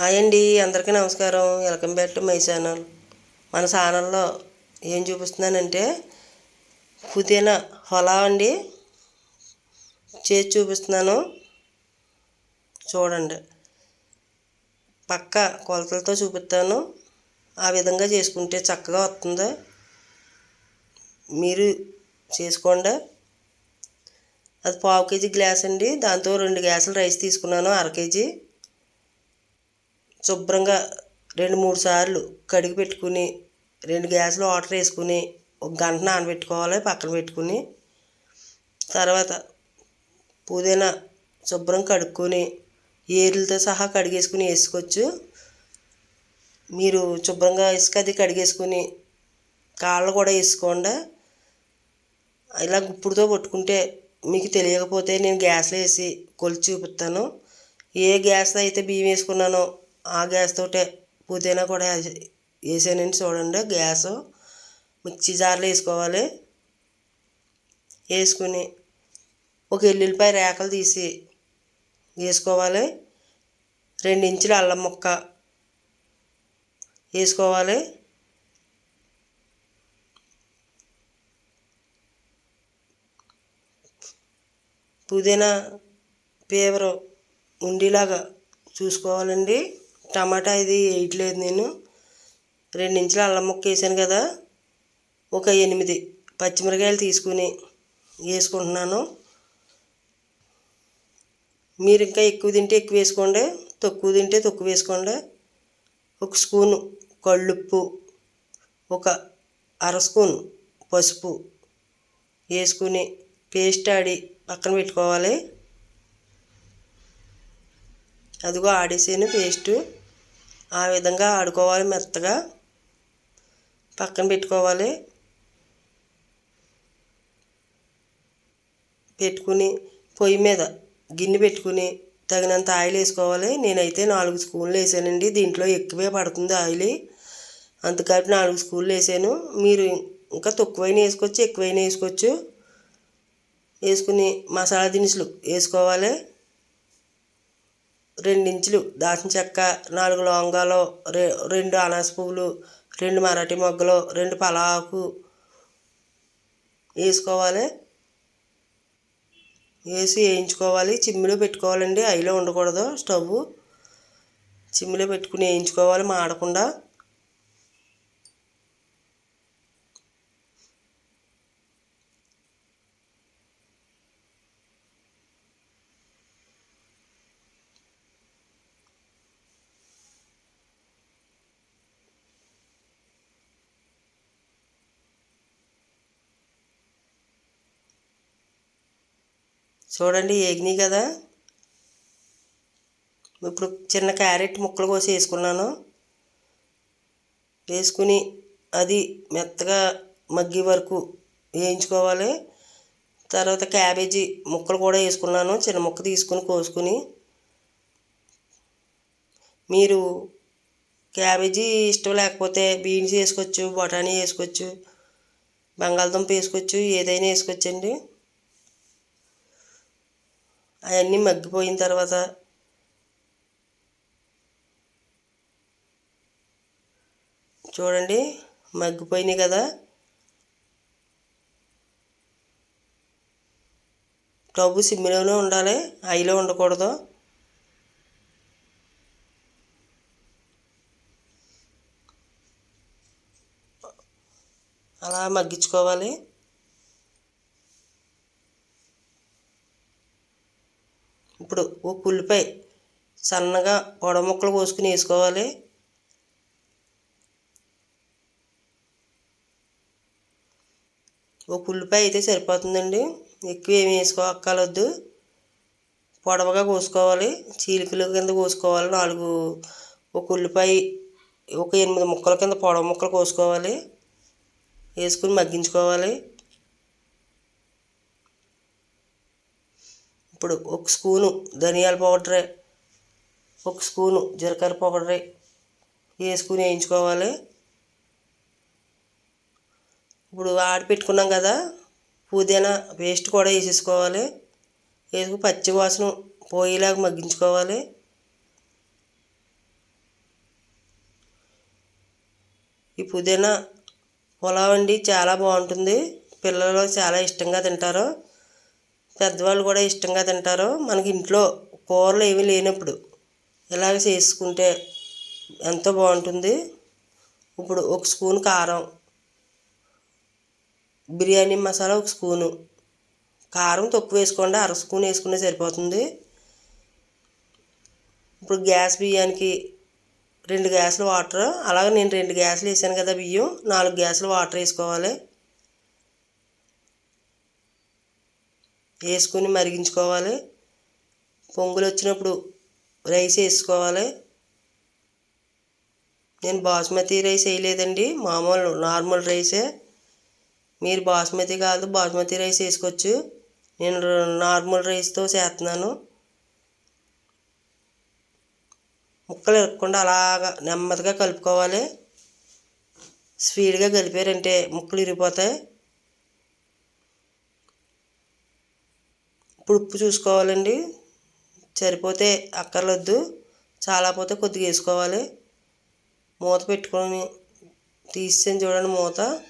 Hi అండి అందరికీ నమస్కారం. Welcome back to my channel. మన ఛానల్లో ఏం చూపిస్తున్నానంటే పుదీనా హొలా అండి. చేసి చూపిస్తున్నాను. చూడండి. పక్క కొలతలతో చూపిస్తాను. ఆ విధంగా చేసుకుంటే చక్కగా వస్తుంది. మీరు చేసుకోండి. అది పావు కేజీ గ్లాస్ అండి. దాంతో రెండు గ్లాసులు రైస్ తీసుకున్నాను అర కేజీ. శుభ్రంగా రెండు మూడు సార్లు కడిగి పెట్టుకుని రెండు గ్యాసులు వాటర్ వేసుకుని ఒక గంట నానబెట్టుకోవాలి పక్కన పెట్టుకుని తర్వాత పుదీనా శుభ్రం కడుక్కొని ఏర్లతో సహా కడిగేసుకుని వేసుకోవచ్చు. మీరు శుభ్రంగా ఇసుక అది కడిగేసుకుని కాళ్ళు కూడా వేసుకోండి. ఇలా గుప్పుడుతో పట్టుకుంటే మీకు తెలియకపోతే నేను గ్యాస్లో వేసి కొలిచి చూపిస్తాను. ఏ గ్యాస్ అయితే బియ్యం వేసుకున్నానో ఆ గ్యాస్ తోటే పుదీనా కూడా వేసానండి చూడండి గ్యాస్. మిక్సీ జార్లో వేసుకోవాలి. వేసుకుని ఒక ఎల్లుల్లిపాయ రేకలు తీసి వేసుకోవాలి. రెండు ఇంచుల అల్లం ముక్క వేసుకోవాలి. పుదీనా పేవరు ఉండేలాగా చూసుకోవాలండి. టమాటా ఇది వేయట్లేదు నేను. రెండు ఇంచుల అల్లం ముక్క వేసాను కదా. ఒక ఎనిమిది పచ్చిమిరకాయలు తీసుకుని వేసుకుంటున్నాను. మీరు ఇంకా ఎక్కువ తింటే ఎక్కువ వేసుకోండి తక్కువ తింటే తక్కువ వేసుకోండి. ఒక స్పూను కళ్ళుప్పు ఒక అర స్పూన్ పసుపు వేసుకుని పేస్ట్ ఆడి పక్కన పెట్టుకోవాలి. అదిగో ఆడేసాను పేస్టు. ఆ విధంగా ఆడుకోవాలి మెత్తగా. పక్కన పెట్టుకోవాలి. పెట్టుకుని పొయ్యి మీద గిన్నె పెట్టుకుని తగినంత ఆయిల్ వేసుకోవాలి. నేనైతే నాలుగు స్పూన్లు వేసానండి. దీంట్లో ఎక్కువే పడుతుంది ఆయిల్. అందుకని నాలుగు స్పూన్లు వేసాను. మీరు ఇంకా తక్కువైనా వేసుకోవచ్చు ఎక్కువైనా వేసుకోవచ్చు. వేసుకుని మసాలా దినుసులు వేసుకోవాలి. రెండించులు దాచిన చెక్క నాలుగు లవంగాలు రె రెండు అనాస పువ్వులు రెండు మరాఠీ మొగ్గలు రెండు పలాకు వేసుకోవాలి. వేసి వేయించుకోవాలి. చిమ్మిలో పెట్టుకోవాలండి. అయిలో ఉండకూడదు స్టవ్ చిమ్మిలో పెట్టుకుని వేయించుకోవాలి మాడకుండా. చూడండి ఏగినాయి కదా. ఇప్పుడు చిన్న క్యారెట్ ముక్కలు కోసి వేసుకున్నాను. వేసుకుని అది మెత్తగా మగ్గి వరకు వేయించుకోవాలి. తర్వాత క్యాబేజీ ముక్కలు కూడా వేసుకున్నాను. చిన్న ముక్క తీసుకుని కోసుకుని. మీరు క్యాబేజీ ఇష్టం లేకపోతే బీన్స్ వేసుకోవచ్చు బఠానీ వేసుకోవచ్చు బంగాళదుంప వేసుకోవచ్చు ఏదైనా వేసుకోవచ్చండి. అవన్నీ మగ్గిపోయిన తర్వాత చూడండి మగ్గిపోయినాయి కదా. స్టవ్ సిమ్లోనే ఉండాలి హైలో ఉండకూడదు. అలా మగ్గించుకోవాలి. ఇప్పుడు ఒక ఉల్లిపాయ సన్నగా పొడ ముక్కలు కోసుకుని వేసుకోవాలి. ఒక ఉల్లిపాయ అయితే సరిపోతుందండి. ఎక్కువ ఏమి వేసుకోక్కర్లేదు. పొడవగా కోసుకోవాలి. చీలికలు కింద కోసుకోవాలి. నాలుగు ఒక ఉల్లిపాయ ఒక ఎనిమిది ముక్కల కింద పొడవ ముక్కలు కోసుకోవాలి. వేసుకుని మగ్గించుకోవాలి. ఇప్పుడు ఒక స్పూను ధనియాల పౌడరే ఒక స్పూను జీలకర్ర పౌడరే వేసుకుని వేయించుకోవాలి. ఇప్పుడు ఆడిపెట్టుకున్నాం కదా పుదీనా పేస్ట్ కూడా వేసేసుకోవాలి. వేసుకుని పచ్చివాసన పోయేలాగా మగ్గించుకోవాలి. ఈ పుదీనా పొలం అండి చాలా బాగుంటుంది. పిల్లలు చాలా ఇష్టంగా తింటారు. పెద్దవాళ్ళు కూడా ఇష్టంగా తింటారు. మనకి ఇంట్లో కూరలు ఏమీ లేనప్పుడు ఇలాగ చేసుకుంటే ఎంతో బాగుంటుంది. ఇప్పుడు ఒక స్పూన్ కారం బిర్యానీ మసాలా ఒక స్పూను కారం తక్కువ వేసుకోండి అర స్పూన్ వేసుకుంటే సరిపోతుంది. ఇప్పుడు గ్యాస్ బియ్యానికి రెండు గ్యాసులు వాటర్ అలాగే నేను రెండు గ్యాసులు వేసాను కదా బియ్యం నాలుగు గ్యాసులు వాటర్ వేసుకోవాలి. వేసుకొని మరిగించుకోవాలి. పొంగులు వచ్చినప్పుడు రైస్ వేసుకోవాలి. నేను బాస్మతి రైస్ వేయలేదండి. మామూలు నార్మల్ రైసే. మీరు బాస్మతి కాదు బాస్మతి రైస్ వేసుకోవచ్చు. నేను నార్మల్ రైస్తో చేస్తున్నాను. ముక్కలు ఇరగకుండా అలాగా నెమ్మదిగా కలుపుకోవాలి. స్పీడ్గా కలిపారంటే ముక్కలు ఇరిగిపోతాయి. ఇప్పుడు ఉప్పు చూసుకోవాలండి. సరిపోతే అక్కర్లొద్దు. చాలా పోతే కొద్దిగా వేసుకోవాలి. మూత పెట్టుకొని తీసేసి చూడండి మూత.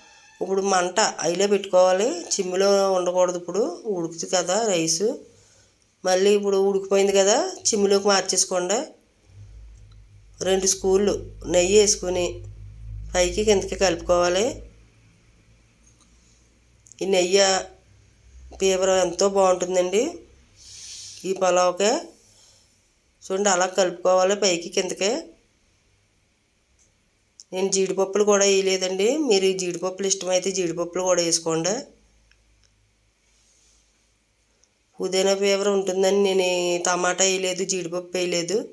ఇప్పుడు మంట అయిలో పెట్టుకోవాలి. చిమ్మిలో ఉండకూడదు ఇప్పుడు. ఉడుకుతుంది కదా రైసు. మళ్ళీ ఇప్పుడు ఉడికిపోయింది కదా చిమ్మిలోకి మార్చేసుకోండి. రెండు స్కూళ్ళు నెయ్యి వేసుకుని పైకి కిందకి కలుపుకోవాలి. ఈ నెయ్యి ఫీవర్ ఎంతో బాగుంటుందండి. ఈ పలావ్కే చూడండి అలా కలుపుకోవాలి పైకి కిందకే. నేను జీడిపప్పులు కూడా వేయలేదండి. మీరు ఈ జీడిపప్పులు ఇష్టమైతే జీడిపప్పులు కూడా వేసుకోండి. పుదీనా ఫీవర్ ఉంటుందని నేను టమాటా వేయలేదు జీడిపప్పు వేయలేదు.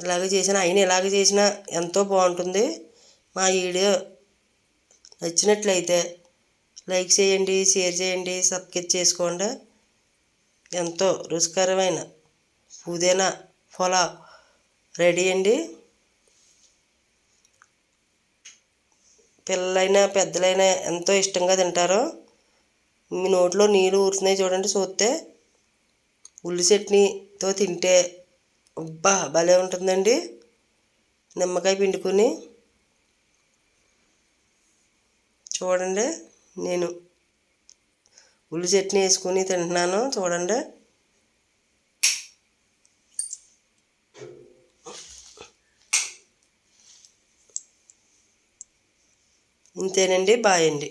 ఇలాగ చేసిన అయిన ఇలాగ చేసినా ఎంతో బాగుంటుంది. మా వీడియో నచ్చినట్లయితే లైక్ చేయండి షేర్ చేయండి సబ్స్క్రైబ్ చేసుకోండి. ఎంతో రుచికరమైన పుదీనా పులావ్ రెడీ అండి. పిల్లలైనా పెద్దలైనా ఎంతో ఇష్టంగా తింటారు. మీ నోట్లో నీళ్ళు ఊరుతున్నాయి చూడండి చూస్తే. ఉల్లి చట్నీతో తింటే అబ్బా భలే ఉంటుందండి. నిమ్మకాయ పిండుకొని. చూడండి. నేను ఉల్లి చట్నీ వేసుకుని తింటున్నాను చూడండి. ఇంతేనండి బాయ్ అండి.